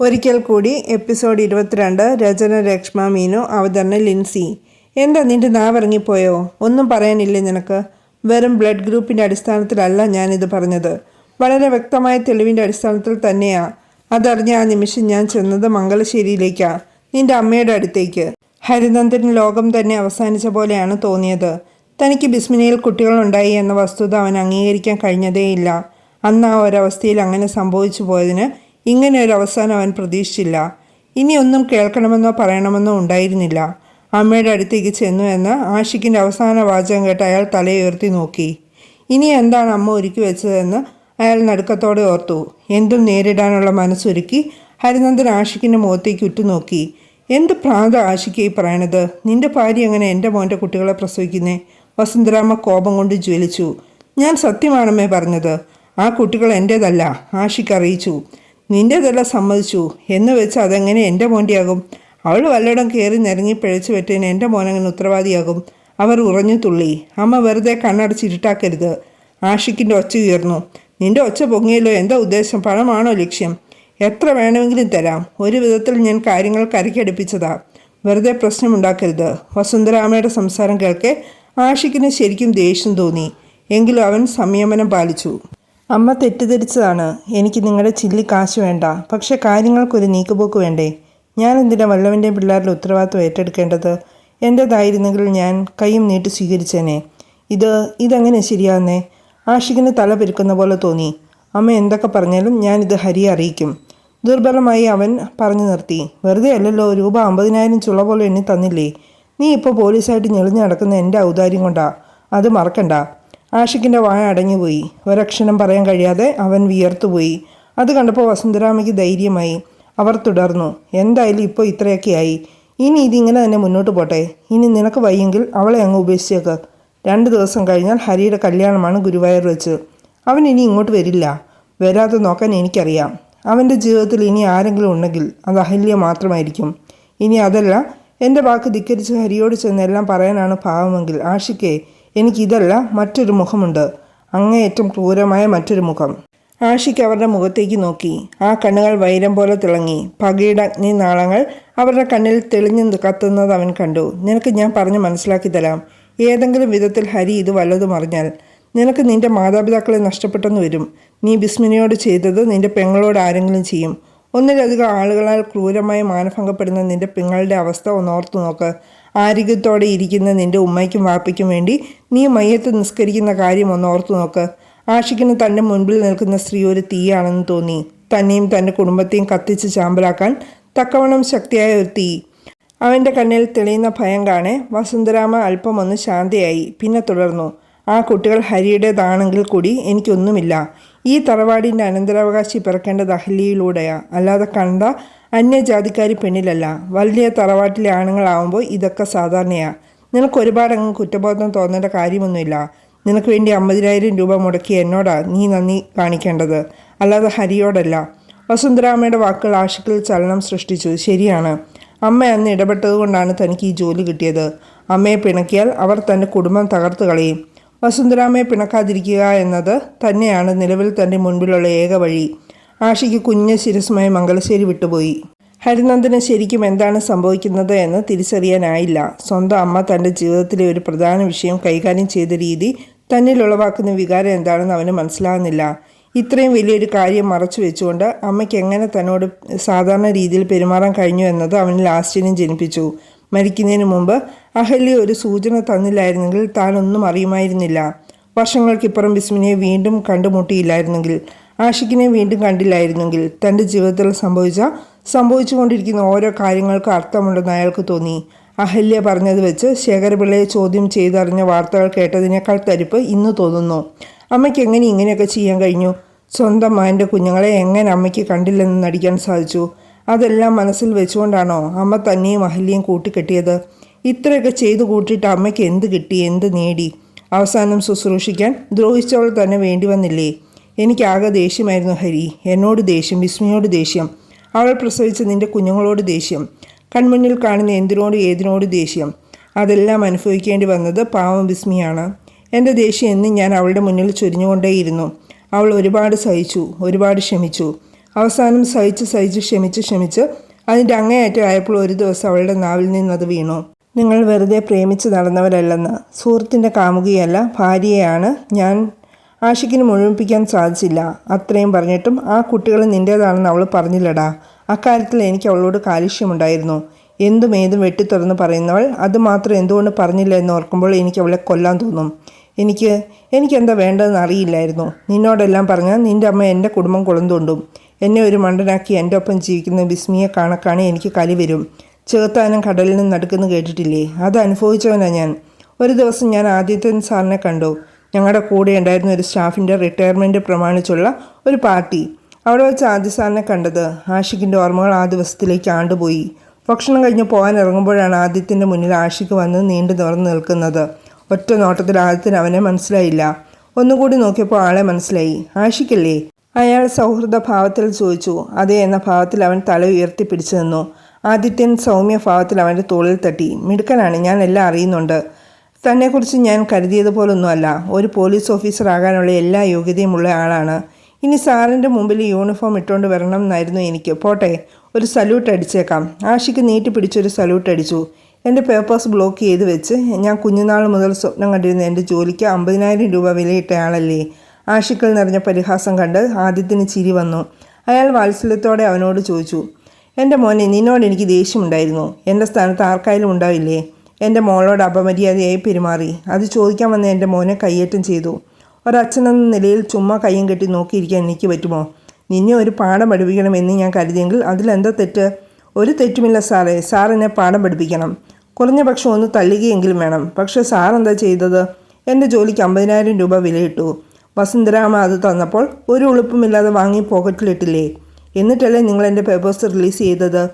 ഒരിക്കൽ കൂടി എപ്പിസോഡ് ഇരുപത്തിരണ്ട് രചന രക്ഷ്മ മീനു അവതരണ ലിൻസി. എന്താ നിന്റെ നാവിറങ്ങിപ്പോയോ? ഒന്നും പറയാനില്ലേ നിനക്ക്? വെറും ബ്ലഡ് ഗ്രൂപ്പിന്റെ അടിസ്ഥാനത്തിലല്ല ഞാനിത് പറഞ്ഞത്. വളരെ വ്യക്തമായ തെളിവിന്റെ അടിസ്ഥാനത്തിൽ തന്നെയാ. അതറിഞ്ഞ ആ നിമിഷം ഞാൻ ചെന്നത് മംഗലശ്ശേരിയിലേക്കാണ് നിന്റെ അമ്മയുടെ അടുത്തേക്ക്. ഹരിനന്ദൻ ലോകം തന്നെ അവസാനിച്ച പോലെയാണ് തോന്നിയത്. തനിക്ക് ബിസ്മിനയിൽ കുട്ടികളുണ്ടായി എന്ന വസ്തുത അവൻ അംഗീകരിക്കാൻ കഴിഞ്ഞതേയില്ല. അന്ന് ആ ഒരവസ്ഥയിൽ അങ്ങനെ സംഭവിച്ചു പോയതിന് ഇങ്ങനെ ഒരു അവസാനം അവൻ പ്രതീക്ഷിച്ചില്ല. ഇനി ഒന്നും കേൾക്കണമെന്നോ പറയണമെന്നോ ഉണ്ടായിരുന്നില്ല. അമ്മയുടെ അടുത്തേക്ക് ചെന്നു എന്ന് ആഷിക്കിന്റെ അവസാന വാചകം കേട്ട് അയാൾ തലയുയർത്തി നോക്കി. ഇനി എന്താണ് അമ്മ ഒരുക്കി വെച്ചതെന്ന് അയാൾ നടുക്കത്തോടെ ഓർത്തു. എന്തും നേരിടാനുള്ള മനസ്സൊരുക്കി ഹരിനന്ദൻ ആഷിക്കിന്റെ മുഖത്തേക്ക് ഉറ്റുനോക്കി. എന്ത് പ്രാന്ത ആഷിക്ക് ഈ പറയണത്? നിന്റെ ഭാര്യ എങ്ങനെ എന്റെ മോന്റെ കുട്ടികളെ പ്രസവിക്കുന്നേ? വസുന്ധരാമ്മ കോപം കൊണ്ട് ജ്വലിച്ചു. ഞാൻ സത്യമാണമ്മേ പറഞ്ഞത്. ആ കുട്ടികൾ എന്റേതല്ല ആഷിക്ക് അറിയിച്ചു. നിന്റേതല്ല സമ്മതിച്ചു. എന്ന് വെച്ച് അതെങ്ങനെ എന്റെ മോന്റെയാകും അവൾ വല്ലയിടം കയറി നിരങ്ങി പിഴച്ചു വെട്ടേന് എന്റെ മോനങ്ങനെ ഉത്തരവാദിയാകും. അവർ ഉറഞ്ഞു തുള്ളി. അമ്മ വെറുതെ കണ്ണടച്ചിരുട്ടാക്കരുത് ആഷിക്കിന്റെ ഒച്ച ഉയർന്നു. നിന്റെ ഒച്ച പൊങ്ങിയല്ലോ എന്താ ഉദ്ദേശം? പണമാണോ ലക്ഷ്യം? എത്ര വേണമെങ്കിലും തരാം. ഒരു വിധത്തിൽ ഞാൻ കാര്യങ്ങൾ കരക്കടുപ്പിച്ചതാ വെറുതെ പ്രശ്നമുണ്ടാക്കരുത്. വസുന്ധരാമയുടെ സംസാരം കേൾക്കെ ആഷിക്കിന് ശരിക്കും ദേഷ്യം തോന്നി. എങ്കിലും അവൻ സംയമനം പാലിച്ചു. അമ്മ തെറ്റിദ്ധരിച്ചതാണ്. എനിക്ക് നിങ്ങളുടെ ചില്ലി കാശ് വേണ്ട. പക്ഷേ കാര്യങ്ങൾക്കൊരു നീക്കുപോക്ക് വേണ്ടേ? ഞാൻ എന്തിനാ വല്ലവന്റെയും പിള്ളേരുടെ ഉത്തരവാദിത്വം ഏറ്റെടുക്കേണ്ടത്? എന്റേതായിരുന്നെങ്കിൽ ഞാൻ കൈയും നീട്ടി സ്വീകരിച്ചേനെ. ഇത് ഇതെങ്ങനെ ശരിയാവുന്നേ? ആഷിക്കിന് തല പെരുക്കുന്ന പോലെ തോന്നി. അമ്മ എന്തൊക്കെ പറഞ്ഞാലും ഞാനിത് ഹരിയെ അറിയിക്കും. ദുർബലമായി അവൻ പറഞ്ഞു നിർത്തി. വെറുതെ അല്ലല്ലോ രൂപ അമ്പതിനായിരം ചുള പോലെ എണ്ണി തന്നില്ലേ? നീ ഇപ്പോൾ പോലീസായിട്ട് ഞെളിഞ്ഞു നടക്കുന്ന എന്റെ ഔദാര്യം കൊണ്ടാ? അത് മറക്കണ്ട. ആഷിക്കിന്റെ വായ അടഞ്ഞുപോയി. ഒരക്ഷരം പറയാൻ കഴിയാതെ അവൻ വിയർത്തുപോയി. അത് കണ്ടപ്പോൾ വസുന്ധരാമയ്ക്ക് ധൈര്യമായി. അവർ തുടർന്നു എന്തായാലും ഇപ്പോൾ ഇത്രയൊക്കെയായി ഇനി ഇതിങ്ങനെ തന്നെ മുന്നോട്ട് പോട്ടെ. ഇനി നിനക്ക് വയ്യെങ്കിൽ അവളെ അങ്ങ് ഉപേക്ഷിച്ചേക്ക്. രണ്ട് ദിവസം കഴിഞ്ഞാൽ ഹരിയുടെ കല്യാണമാണ് ഗുരുവായൂർ വെച്ച്. അവൻ ഇനി ഇങ്ങോട്ട് വരില്ല. വരാതെ നോക്കാൻ എനിക്കറിയാം. അവന്റെ ജീവിതത്തിൽ ഇനി ആരെങ്കിലും ഉണ്ടെങ്കിൽ അത് അഹല്യ മാത്രമായിരിക്കും. ഇനി അതല്ല എന്റെ വാക്ക് ധിക്കരിച്ച് ഹരിയോട് ചെന്ന് എല്ലാം പറയാനാണ് ഭാവമെങ്കിൽ ആഷിക്കേ എനിക്കിതല്ല മറ്റൊരു മുഖമുണ്ട്. അങ്ങേയറ്റം ക്രൂരമായ മറ്റൊരു മുഖം. ആഷിക്ക് അവരുടെ മുഖത്തേക്ക് നോക്കി. ആ കണ്ണുകൾ വൈരം പോലെ തിളങ്ങി. പകയുടെ അഗ്നി നാളങ്ങൾ അവരുടെ കണ്ണിൽ തെളിഞ്ഞു കത്തുന്നത് അവൻ കണ്ടു. നിനക്ക് ഞാൻ പറഞ്ഞ് മനസ്സിലാക്കി തരാം. ഏതെങ്കിലും വിധത്തിൽ ഹരി ഇത് വല്ലതും അറിഞ്ഞാൽ നിനക്ക് നിന്റെ മാതാപിതാക്കളെ നഷ്ടപ്പെട്ടെന്ന് വരും. നീ ബിസ്മിനിയോട് ചെയ്തത് നിന്റെ പെങ്ങളോട് ആരെങ്കിലും ചെയ്യും. ഒന്നിലധികം ആളുകളാൽ ക്രൂരമായി മാനഭംഗപ്പെടുന്ന നിന്റെ പെങ്ങളുടെ അവസ്ഥ ഒന്ന് ഓർത്തു നോക്ക്. ആരോഗ്യത്തോടെ ഇരിക്കുന്ന നിന്റെ ഉമ്മയ്ക്കും വാപ്പയ്ക്കും വേണ്ടി നീ മയ്യത്ത് നിസ്കരിക്കുന്ന കാര്യം ഒന്ന് ഓർത്തു നോക്ക്. ആഷിക്കിന് തന്റെ മുൻപിൽ നിൽക്കുന്ന സ്ത്രീ ഒരു തീയാണെന്ന് തോന്നി. തന്നെയും തന്റെ കുടുംബത്തെയും കത്തിച്ച് ചാമ്പലാക്കാൻ തക്കവണ്ണം ശക്തിയായ ഒരു തീ. അവന്റെ കണ്ണിൽ തെളിയുന്ന ഭയം കാണെ വസുന്ധരാമ അല്പം ഒന്ന് ശാന്തയായി. പിന്നെ തുടർന്നു. ആ കുട്ടികൾ ഹരിയുടേതാണെങ്കിൽ കൂടി എനിക്കൊന്നുമില്ല. ഈ തറവാടിന്റെ അനന്തരാവകാശി പിറക്കേണ്ട അഹല്യയിലൂടെയാ. അല്ലാതെ കണ്ട അന്യജാതിക്കാരി പെണ്ണിലല്ല. വലിയ തറവാട്ടിലെ ആണുങ്ങളാവുമ്പോൾ ഇതൊക്കെ സാധാരണയാണ് നിനക്ക് ഒരുപാട് അങ്ങ് കുറ്റബോധം തോന്നേണ്ട കാര്യമൊന്നുമില്ല. നിനക്ക് വേണ്ടി അമ്പതിനായിരം രൂപ മുടക്കി എന്നോടാ നീ നന്ദി കാണിക്കേണ്ടത്. അല്ലാതെ ഹരിയോടല്ല. വസുന്ധരാമയുടെ വാക്കുകൾ ആഷിക്കിൽ ചലനം സൃഷ്ടിച്ചു. ശരിയാണ്. അമ്മ അന്ന് ഇടപെട്ടതുകൊണ്ടാണ് തനിക്ക് ഈ ജോലി കിട്ടിയത്. അമ്മയെ പിണക്കിയാൽ അവർ തന്റെ കുടുംബം തകർത്ത് കളയും. വസുന്ധരാമയെ പിണക്കാതിരിക്കുക എന്നത് തന്നെയാണ് നിലവിൽ തന്റെ മുൻപിലുള്ള ഏക വഴി. ആഷിക്ക് കുഞ്ഞ് ശിരസുമായി മംഗലശ്ശേരി വിട്ടുപോയി. ഹരിനന്ദന് ശരിക്കും എന്താണ് സംഭവിക്കുന്നത് എന്ന് തിരിച്ചറിയാനായില്ല. സ്വന്തം അമ്മ തന്റെ ജീവിതത്തിലെ ഒരു പ്രധാന വിഷയം കൈകാര്യം ചെയ്ത രീതി തന്നിൽ ഉളവാക്കുന്ന വികാരം എന്താണെന്ന് അവന് മനസ്സിലാകുന്നില്ല. ഇത്രയും വലിയൊരു കാര്യം മറച്ചു വെച്ചുകൊണ്ട് അമ്മയ്ക്ക് എങ്ങനെ തന്നോട് സാധാരണ രീതിയിൽ പെരുമാറാൻ കഴിഞ്ഞു എന്നത് അവനിൽ ആശ്ചര്യം ജനിപ്പിച്ചു. മരിക്കുന്നതിന് മുമ്പ് അഹല്യ ഒരു സൂചന തന്നില്ലായിരുന്നെങ്കിൽ താനൊന്നും അറിയുമായിരുന്നില്ല. വർഷങ്ങൾക്കിപ്പുറം ബിസ്മിനെ വീണ്ടും കണ്ടുമുട്ടിയില്ലായിരുന്നെങ്കിൽ. ആഷിക്കിനെ വീണ്ടും കണ്ടില്ലായിരുന്നെങ്കിൽ തന്റെ ജീവിതത്തിൽ സംഭവിച്ച സംഭവിച്ചുകൊണ്ടിരിക്കുന്ന ഓരോ കാര്യങ്ങൾക്കും അർത്ഥമുണ്ടെന്ന് അയാൾക്ക് തോന്നി. അഹല്യ പറഞ്ഞത് വെച്ച് ശേഖരപിള്ളയെ ചോദ്യം ചെയ്തറിഞ്ഞ വാർത്തകൾ കേട്ടതിനേക്കാൾ തരിപ്പ് ഇന്ന് തോന്നുന്നു. അമ്മയ്ക്ക് എങ്ങനെ ഇങ്ങനെയൊക്കെ ചെയ്യാൻ കഴിഞ്ഞു? സ്വന്തം മകന്റെ കുഞ്ഞുങ്ങളെ എങ്ങനെ അമ്മയ്ക്ക് കണ്ടില്ലെന്ന് നടിക്കാൻ സാധിച്ചു? അതെല്ലാം മനസ്സിൽ വെച്ചുകൊണ്ടാണോ അമ്മ തന്നെയും അഹല്യയും കൂട്ടിക്കെട്ടിയത്? ഇത്രയൊക്കെ ചെയ്തു കൂട്ടിയിട്ട് അമ്മയ്ക്ക് എന്ത് കിട്ടി എന്ത് നേടി? അവസാനം ശുശ്രൂഷിക്കാൻ ദ്രോഹിച്ചവൾ തന്നെ വേണ്ടി വന്നില്ലേ? എനിക്കാകെ ദേഷ്യമായിരുന്നു ഹരി. എന്നോട് ദേഷ്യം വിസ്മയോട് ദേഷ്യം. അവൾ പ്രസവിച്ച നിന്റെ കുഞ്ഞുങ്ങളോട് ദേഷ്യം. കൺമുന്നിൽ കാണുന്ന എന്തിനോട് ഏതിനോട് ദേഷ്യം. അതെല്ലാം അനുഭവിക്കേണ്ടി വന്നത് പാവം വിസ്മിയാണ്. എന്റെ ദേഷ്യം എന്നും ഞാൻ അവളുടെ മുന്നിൽ ചൊരിഞ്ഞുകൊണ്ടേയിരുന്നു. അവൾ ഒരുപാട് സഹിച്ചു ഒരുപാട് ക്ഷമിച്ചു. അവസാനം സഹിച്ച് സഹിച്ച് ക്ഷമിച്ച് ക്ഷമിച്ച് അതിന്റെ അങ്ങേയറ്റം ആയപ്പോൾ ഒരു ദിവസം അവളുടെ നാവിൽ നിന്നത് വീണു. നിങ്ങൾ വെറുതെ പ്രേമിച്ച് നടന്നവരല്ലെന്ന്. സുഹൃത്തിന്റെ കാമുകിയല്ല ഭാര്യയാണ് ഞാൻ ആഷിക്കിന് മുഴുമിപ്പിക്കാൻ സാധിച്ചില്ല. അത്രയും പറഞ്ഞിട്ടും ആ കുട്ടികൾ നിന്റേതാണെന്ന് അവൾ പറഞ്ഞില്ലടാ. അക്കാര്യത്തിൽ എനിക്ക് അവളോട് കാലുഷ്യമുണ്ടായിരുന്നു എന്തും ഏതും വെട്ടിത്തുറന്ന് പറയുന്നവൾ അതുമാത്രം എന്തുകൊണ്ട് പറഞ്ഞില്ല എന്ന് ഓർക്കുമ്പോൾ എനിക്ക് അവളെ കൊല്ലാൻ തോന്നും. എനിക്ക് എനിക്കെന്താ വേണ്ടതെന്ന് അറിയില്ലായിരുന്നു. നിന്നോടെല്ലാം പറഞ്ഞാൽ നിന്റെ അമ്മ എന്റെ കുടുംബം കൊളുന്തുണ്ടും. എന്നെ ഒരു മണ്ടനാക്കി എന്റെ ഒപ്പം ജീവിക്കുന്ന വിസ്മിയെ കാണക്കാണ് എനിക്ക് കലി വരും. ചേർത്താനും കടലിൽ നിന്ന് നടക്കുന്നു കേട്ടിട്ടില്ലേ? അത് അനുഭവിച്ചവനാണ് ഞാൻ. ഒരു ദിവസം ഞാൻ ആദിത്യൻ സാറിനെ കണ്ടു. ഞങ്ങളുടെ കൂടെ ഉണ്ടായിരുന്ന ഒരു സ്റ്റാഫിന്റെ റിട്ടയർമെന്റ് പ്രമാണിച്ചുള്ള ഒരു പാർട്ടി. അവിടെ വെച്ച് ആദ്യ സാറിനെ കണ്ടത് ആഷിഖിന്റെ ഓർമ്മകൾ ആ ദിവസത്തിലേക്ക് ആണ്ടുപോയി. ഭക്ഷണം കഴിഞ്ഞ് പോകാൻ ഇറങ്ങുമ്പോഴാണ് ആദ്യത്തിന്റെ മുന്നിൽ ആഷിഖ് വന്ന് നീണ്ടു നിവർന്ന് നിൽക്കുന്നത്. ഒറ്റ നോട്ടത്തിൽ ആദ്യത്തിന് അവനെ മനസ്സിലായില്ല. ഒന്നുകൂടി നോക്കിയപ്പോൾ ആളെ മനസ്സിലായി. ആഷിക്കല്ലേ അയാൾ സൗഹൃദ ഭാവത്തിൽ ചോദിച്ചു. അതെ എന്ന ഭാവത്തിൽ അവൻ തല ഉയർത്തി പിടിച്ചു നിന്നു. ആദിത്യൻ സൗമ്യ ഭാവത്തിൽ അവന്റെ തോളിൽ തട്ടി. മിടുക്കനാണ്. ഞാൻ എല്ലാം അറിയുന്നുണ്ട്. തന്നെക്കുറിച്ച് ഞാൻ കരുതിയതുപോലൊന്നുമല്ല. ഒരു പോലീസ് ഓഫീസർ ആകാനുള്ള എല്ലാ യോഗ്യതയുമുള്ള ആളാണ്. ഇനി സാറിന്റെ മുമ്പിൽ യൂണിഫോം ഇട്ടുകൊണ്ട് വരണം എന്നായിരുന്നു എനിക്ക്. പോട്ടെ ഒരു സല്യൂട്ട് അടിച്ചേക്കാം. ആഷിക്ക് നീട്ടി പിടിച്ചൊരു സല്യൂട്ട് അടിച്ചു. എന്റെ പേപ്പേഴ്സ് ബ്ലോക്ക് ചെയ്ത് വെച്ച് ഞാൻ കുഞ്ഞുനാൾ മുതൽ സ്വപ്നം കണ്ടിരുന്ന എന്റെ ജോലിക്ക് അമ്പതിനായിരം രൂപ വിലയിട്ടയാളല്ലേ ആഷിക്കൽ നിറഞ്ഞ പരിഹാസം കണ്ട് ആദ്യത്തിന് ചിരി വന്നു. അയാൾ വാത്സല്യത്തോടെ അവനോട് ചോദിച്ചു എന്റെ മോനെ നിന്നോട് എനിക്ക് ദേഷ്യമുണ്ടായിരുന്നു. എന്റെ സ്ഥാനത്ത് ആർക്കായാലും ഉണ്ടാവില്ലേ? എന്റെ മോളോട് അപമര്യാദയായി പെരുമാറി. അത് ചോദിക്കാൻ വന്ന എന്റെ മോനെ കയ്യേറ്റം ചെയ്തു. ഒരച്ഛനെന്ന നിലയിൽ ചുമ്മാ കയ്യും കെട്ടി നോക്കിയിരിക്കാൻ എനിക്ക് പറ്റുമോ? നിന്നെ ഒരു പാഠം പഠിപ്പിക്കണമെന്ന് ഞാൻ കരുതിയെങ്കിൽ അതിലെന്താ തെറ്റ്? ഒരു തെറ്റുമില്ല സാറേ. എന്നെ പാഠം പഠിപ്പിക്കണം. കുറഞ്ഞ പക്ഷം ഒന്ന് തള്ളുകയെങ്കിലും വേണം. പക്ഷേ സാർ എന്താ ചെയ്തത്? എന്റെ ജോലിക്ക് അമ്പതിനായിരം രൂപ വിലയിട്ടു. വസുന്ധരാമ അത് തന്നപ്പോൾ ഒരു ഉളുപ്പുമില്ലാതെ വാങ്ങി പോക്കറ്റിലിട്ടില്ലേ? എന്നിട്ടല്ലേ നിങ്ങൾ എന്റെ പേപ്പേഴ്സ് റിലീസ് ചെയ്തത്?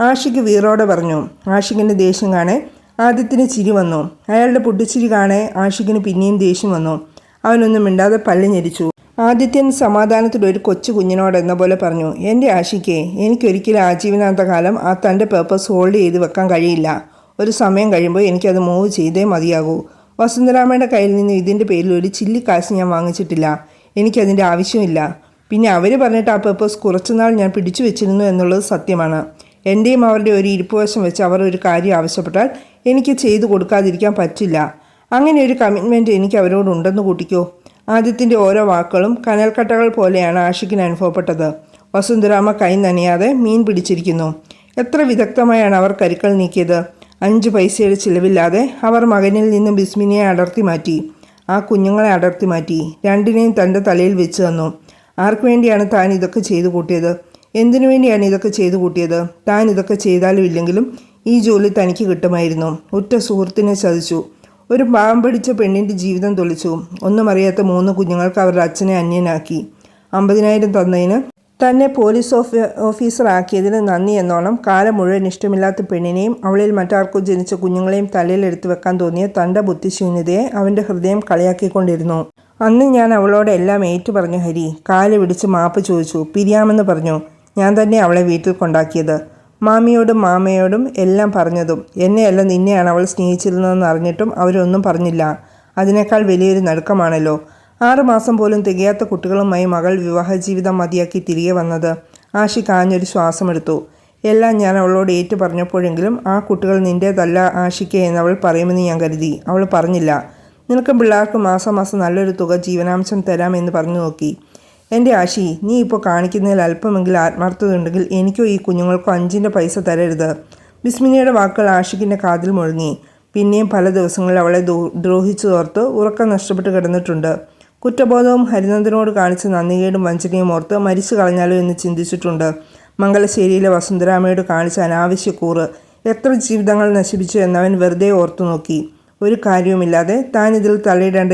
ആഷിക്ക് വീറോടെ പറഞ്ഞു. ആഷിക്കിന്റെ ദേഷ്യം കാണേ ആദ്യത്തിന് ചിരി വന്നു. അയാളുടെ പൊട്ടിച്ചിരി കാണേ ആഷിഖിന് പിന്നെയും ദേഷ്യം വന്നു. അവനൊന്നും മിണ്ടാതെ പല്ല് ഞെരിച്ചു. ആദിത്യൻ സമാധാനത്തിൽ ഒരു കൊച്ചു കുഞ്ഞിനോട് എന്ന പോലെ പറഞ്ഞു എന്റെ ആഷിക്കേ എനിക്കൊരിക്കലും ആജീവനാന്ത കാലം ആ തന്റെ പേപ്പേഴ്സ് ഹോൾഡ് ചെയ്ത് വെക്കാൻ കഴിയില്ല. ഒരു സമയം കഴിയുമ്പോൾ എനിക്കത് മൂവ് ചെയ്തേ മതിയാകൂ. വസുന്ധരാമയുടെ കയ്യിൽ നിന്ന് ഇതിന്റെ പേരിൽ ഒരു ചില്ലിക്കാശ് ഞാൻ വാങ്ങിച്ചിട്ടില്ല. എനിക്കതിന്റെ ആവശ്യമില്ല. പിന്നെ അവർ പറഞ്ഞിട്ട് ആ പേപ്പേഴ്സ് കുറച്ചുനാൾ ഞാൻ പിടിച്ചു വെച്ചിരുന്നു എന്നുള്ളത് സത്യമാണ്. എന്റെയും അവരുടെ ഒരു ഇരിപ്പുവശം വെച്ച് അവർ ഒരു കാര്യം ആവശ്യപ്പെട്ടാൽ എനിക്ക് ചെയ്തു കൊടുക്കാതിരിക്കാൻ പറ്റില്ല. അങ്ങനെ ഒരു കമ്മിറ്റ്മെന്റ് എനിക്ക് അവരോട് ഉണ്ടെന്ന് കൂട്ടിക്കോ. ആദ്യത്തിന്റെ ഓരോ വാക്കുകളും കനൽക്കട്ടകൾ പോലെയാണ് ആഷിക്കിന് അനുഭവപ്പെട്ടത്. വസുന്ധരാമ കൈ നനയാതെ മീൻ പിടിച്ചിരിക്കുന്നു. എത്ര വിദഗ്ധമായാണ് അവർ കരുക്കൾ നീക്കിയത്. അഞ്ച് പൈസയുടെ ചിലവില്ലാതെ അവർ മകനിൽ നിന്നും ബിസ്മിനെ അടർത്തി മാറ്റി. ആ കുഞ്ഞുങ്ങളെ അടർത്തി മാറ്റി. രണ്ടിനെയും തന്റെ തലയിൽ വെച്ച് തന്നു. ആർക്കു വേണ്ടിയാണ് താൻ ഇതൊക്കെ ചെയ്തു കൂട്ടിയത്? എന്തിനു വേണ്ടിയാണ് ഇതൊക്കെ ചെയ്തു കൂട്ടിയത്? താൻ ഇതൊക്കെ ചെയ്താലും ഇല്ലെങ്കിലും ഈ ജോലി തനിക്ക് കിട്ടുമായിരുന്നു. ഉറ്റ സുഹൃത്തിനെ ചതിച്ചു. ഒരു പാവം പിടിച്ച പെണ്ണിന്റെ ജീവിതം തൊളിച്ചു. ഒന്നും അറിയാത്ത മൂന്ന് കുഞ്ഞുങ്ങൾക്ക് അവരുടെ അച്ഛനെ അന്യനാക്കി. അമ്പതിനായിരം തന്നതിന് തന്നെ പോലീസ് ഓഫീ ഓഫീസറാക്കിയതിന് നന്ദി എന്നോണം. കാലം മുഴുവൻ ഇഷ്ടമില്ലാത്ത പെണ്ണിനെയും അവളിൽ മറ്റാർക്കോ ജനിച്ച കുഞ്ഞുങ്ങളെയും തലയിൽ എടുത്തു വെക്കാൻ തോന്നിയ തന്റെ ബുദ്ധിശൂന്യതയെ അവന്റെ ഹൃദയം കളിയാക്കിക്കൊണ്ടിരുന്നു. അന്ന് ഞാൻ അവളോട് എല്ലാം ഏറ്റു പറഞ്ഞു ഹരി. കാൽ പിടിച്ച് മാപ്പ് ചോദിച്ചു. പിരിയാമെന്ന് പറഞ്ഞു. ഞാൻ തന്നെ അവളെ വീട്ടിൽ കൊണ്ടാക്കിയത്. മാമിയോടും മാമയോടും എല്ലാം പറഞ്ഞതും. എന്നെയല്ല നിന്നെയാണ് അവൾ സ്നേഹിച്ചിരുന്നതെന്ന് അറിഞ്ഞിട്ടും അവരൊന്നും പറഞ്ഞില്ല. അതിനേക്കാൾ വലിയൊരു നടുക്കമാണല്ലോ. ആറുമാസം പോലും തികയാത്ത കുട്ടികളുമായി മകൾ വിവാഹ ജീവിതം മതിയാക്കി തിരികെ വന്നത് ആഷി കാഞ്ഞൊരു ശ്വാസമെടുത്തു. എല്ലാം ഞാൻ അവളോട് ഏറ്റു പറഞ്ഞപ്പോഴെങ്കിലും ആ കുട്ടികൾ നിന്റേതല്ല ആഷിക്ക് എന്ന് അവൾ പറയുമെന്ന് ഞാൻ കരുതി. അവൾ പറഞ്ഞില്ല. നിനക്ക് പിള്ളേർക്ക് മാസം മാസം നല്ലൊരു തുക ജീവനാംശം തരാമെന്ന് പറഞ്ഞു നോക്കി. എന്റെ ആശി നീ ഇപ്പോൾ കാണിക്കുന്നതിൽ അല്പമെങ്കിലും ആത്മാർത്ഥത ഉണ്ടെങ്കിൽ എനിക്കോ ഈ കുഞ്ഞുങ്ങൾക്കോ അഞ്ചിന്റെ പൈസ തരരുത്. ബിസ്മിനിയുടെ വാക്കുകൾ ആഷിക്കിന്റെ കാതിൽ മുഴങ്ങി. പിന്നെയും പല ദിവസങ്ങളിൽ അവളെ ദ്രോഹിച്ചു തോർത്ത് ഉറക്കം നഷ്ടപ്പെട്ട് കിടന്നിട്ടുണ്ട്. കുറ്റബോധവും ഹരിനന്ദനോട് കാണിച്ച നന്ദികേടും വഞ്ചനയും ഓർത്ത് മരിച്ചു കളഞ്ഞാലോ എന്ന് ചിന്തിച്ചിട്ടുണ്ട്. മംഗലശ്ശേരിയിലെ വസുന്ധരാമയോട് കാണിച്ച അനാവശ്യ കൂറ് എത്ര ജീവിതങ്ങൾ നശിപ്പിച്ചു എന്നവൻ വെറുതെ ഓർത്തു നോക്കി. ഒരു കാര്യവുമില്ലാതെ താൻ ഇതിൽ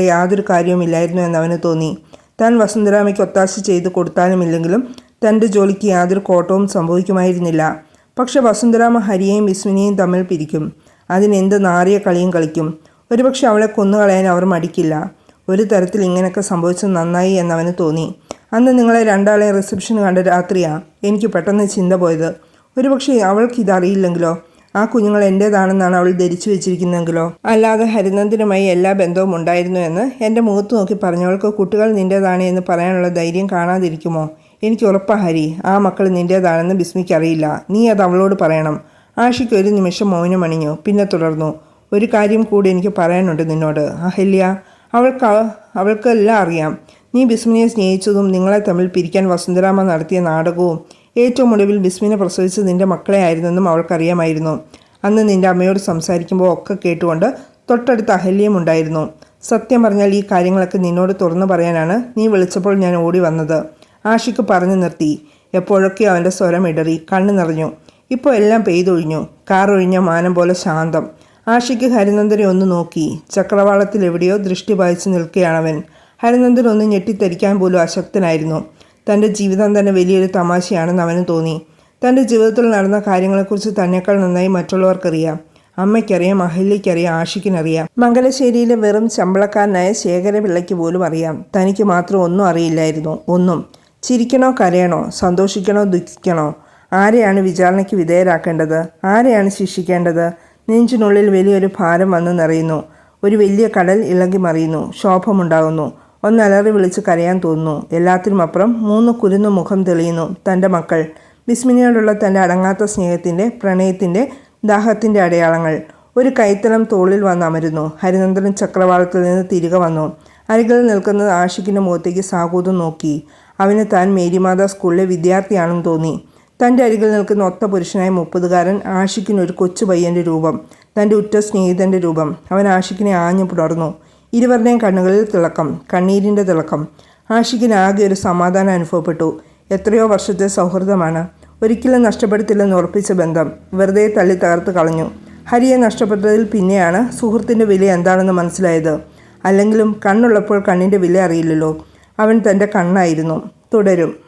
യാതൊരു കാര്യവുമില്ലായിരുന്നു എന്നവന് തോന്നി. താൻ വസുന്ധരാമയ്ക്ക് ഒത്താശ ചെയ്ത് കൊടുത്താലുമില്ലെങ്കിലും തന്റെ ജോലിക്ക് യാതൊരു കോട്ടവും സംഭവിക്കുമായിരുന്നില്ല. പക്ഷെ വസുന്ധരാമ ഹരിയെയും വിസ്മിനെയും തമ്മിൽ പിരിക്കും. അതിനെന്ത് നാറിയ കളിയും കളിക്കും. ഒരുപക്ഷെ അവളെ കൊന്നുകളയാൻ അവർ മടിക്കില്ല. ഒരു തരത്തിൽ ഇങ്ങനെയൊക്കെ സംഭവിച്ചത് നന്നായി എന്നവന് തോന്നി. അന്ന് നിങ്ങളെ രണ്ടാളെ റിസപ്ഷൻ കണ്ട രാത്രിയാ എനിക്ക് പെട്ടെന്ന് ചിന്ത പോയത്. ഒരുപക്ഷെ അവൾക്ക് ഇതറിയില്ലെങ്കിലോ ആ കുഞ്ഞുങ്ങൾ എന്റേതാണെന്നാണ് അവൾ ധരിച്ചു വെച്ചിരിക്കുന്നതെങ്കിലോ? അല്ലാതെ ഹരിനന്ദനുമായി എല്ലാ ബന്ധവും ഉണ്ടായിരുന്നു എന്ന് എന്റെ മുഖത്ത് നോക്കി പറഞ്ഞവൾക്ക് കുട്ടികൾ നിന്റേതാണ് എന്ന് പറയാനുള്ള ധൈര്യം കാണാതിരിക്കുമോ? എനിക്ക് ഉറപ്പാ ഹരി. ആ മക്കൾ നിന്റേതാണെന്ന് ബിസ്മിക്ക് അറിയില്ല. നീ അത് അവളോട് പറയണം. ആഷിക്ക് ഒരു നിമിഷം മൗനമണിഞ്ഞു പിന്നെ തുടർന്നു. ഒരു കാര്യം കൂടി എനിക്ക് പറയാനുണ്ട് നിന്നോട്. അഹല്യ അവൾക്ക് അവ- അവൾക്കെല്ലാം അറിയാം. നീ ബിസ്മിനെ സ്നേഹിച്ചതും നിങ്ങളെ തമ്മിൽ പിരിക്കാൻ വസുന്ധരാമ നടത്തിയ നാടകവും ഏറ്റവും ഒടുവിൽ ബിസ്മിനെ പ്രസവിച്ച് നിന്റെ മക്കളെ ആയിരുന്നെന്നും അവൾക്കറിയാമായിരുന്നു. അന്ന് നിന്റെ അമ്മയോട് സംസാരിക്കുമ്പോൾ ഒക്കെ കേട്ടുകൊണ്ട് തൊട്ടടുത്ത് അഹല്യം ഉണ്ടായിരുന്നു. സത്യം പറഞ്ഞാൽ ഈ കാര്യങ്ങളൊക്കെ നിന്നോട് തുറന്നു പറയാനാണ് നീ വിളിച്ചപ്പോൾ ഞാൻ ഓടി വന്നത്. ആഷിക്ക് പറഞ്ഞു നിർത്തി. എപ്പോഴൊക്കെ അവന്റെ സ്വരം ഇടറി കണ്ണു നിറഞ്ഞു. ഇപ്പോൾ എല്ലാം പെയ്തൊഴിഞ്ഞു. കാർ ഒഴിഞ്ഞ മാനം പോലെ ശാന്തം. ആഷിക്ക് ഹരിനന്ദനെ ഒന്ന് നോക്കി. ചക്രവാളത്തിൽ എവിടെയോ ദൃഷ്ടി പായിച്ചു നിൽക്കുകയാണവൻ. ഹരിനന്ദൻ ഒന്ന് ഞെട്ടിത്തരിക്കാൻ പോലും അശക്തനായിരുന്നു തന്റെ ജീവിതം തന്നെ വലിയൊരു തമാശയാണെന്ന് അവന് തോന്നി. തന്റെ ജീവിതത്തിൽ നടന്ന കാര്യങ്ങളെക്കുറിച്ച് തന്നെക്കാൾ നന്നായി മറ്റുള്ളവർക്കറിയാം. അമ്മയ്ക്കറിയാം അഹല്യയ്ക്കറിയാം ആഷിക്കിനറിയാം. മംഗലശ്ശേരിയിലെ വെറും ശമ്പളക്കാരനായ ശേഖരപിള്ളയ്ക്ക് പോലും അറിയാം. തനിക്ക് മാത്രം ഒന്നും അറിയില്ലായിരുന്നു. ഒന്നും. ചിരിക്കണോ കരയണോ സന്തോഷിക്കണോ ദുഃഖിക്കണോ? ആരെയാണ് വിചാരണയ്ക്ക് വിധേയരാക്കേണ്ടത്? ആരെയാണ് ശിക്ഷിക്കേണ്ടത്? നെഞ്ചിനുള്ളിൽ വലിയൊരു ഭാരം വന്ന് നിറയുന്നു ഒരു വലിയ കടൽ ഇളകി മറിയുന്നു. ശോഭമുണ്ടാകുന്നു. ഒന്ന് അലറി വിളിച്ച് കരയാൻ തോന്നുന്നു. എല്ലാത്തിനും അപ്പുറം മൂന്ന് കുരുന്നു മുഖം തെളിയുന്നു തന്റെ മക്കൾ. ബിസ്മിനിയോടുള്ള തന്റെ അടങ്ങാത്ത സ്നേഹത്തിന്റെ പ്രണയത്തിന്റെ ദാഹത്തിന്റെ അടയാളങ്ങൾ. ഒരു കൈത്തലം തോളിൽ വന്ന് അമരുന്നു. ഹരിനന്ദൻ ചക്രവാളത്തിൽ നിന്ന് തിരികെ വന്നു. അരികിൽ നിൽക്കുന്നത് ആഷിക്കിന്റെ മുഖത്തേക്ക് സാഹൂതം നോക്കി. അവന് താൻ മേരിമാത സ്കൂളിലെ വിദ്യാർത്ഥിയാണെന്ന് തോന്നി. തന്റെ അരികിൽ നിൽക്കുന്ന ഒത്ത പുരുഷനായ മുപ്പതുകാരൻ ആഷിക്കിന് ഒരു കൊച്ചു പയ്യന്റെ രൂപം തന്റെ ഉറ്റ സ്നേഹിതന്റെ രൂപം. അവൻ ആഷിക്കിനെ ആഞ്ഞു പുണർന്നു ഇരുവരുടെയും കണ്ണുകളിൽ തിളക്കം കണ്ണീരിന്റെ തിളക്കം. ആഷിഖിന് ആകെ ഒരു സമാധാനം അനുഭവപ്പെട്ടു. എത്രയോ വർഷത്തെ സൗഹൃദമാണ്. ഒരിക്കലും നഷ്ടപ്പെടുത്തില്ലെന്ന് ഉറപ്പിച്ച ബന്ധം വെറുതെ തള്ളി തകർത്ത് കളഞ്ഞു. ഹരിയെ നഷ്ടപ്പെട്ടതിൽ പിന്നെയാണ് സുഹൃത്തിന്റെ വില എന്താണെന്ന് മനസ്സിലായത്. അല്ലെങ്കിലും കണ്ണുള്ളപ്പോൾ കണ്ണിന്റെ വില അറിയില്ലല്ലോ. അവൻ തന്റെ കണ്ണായിരുന്നു. തുടരും.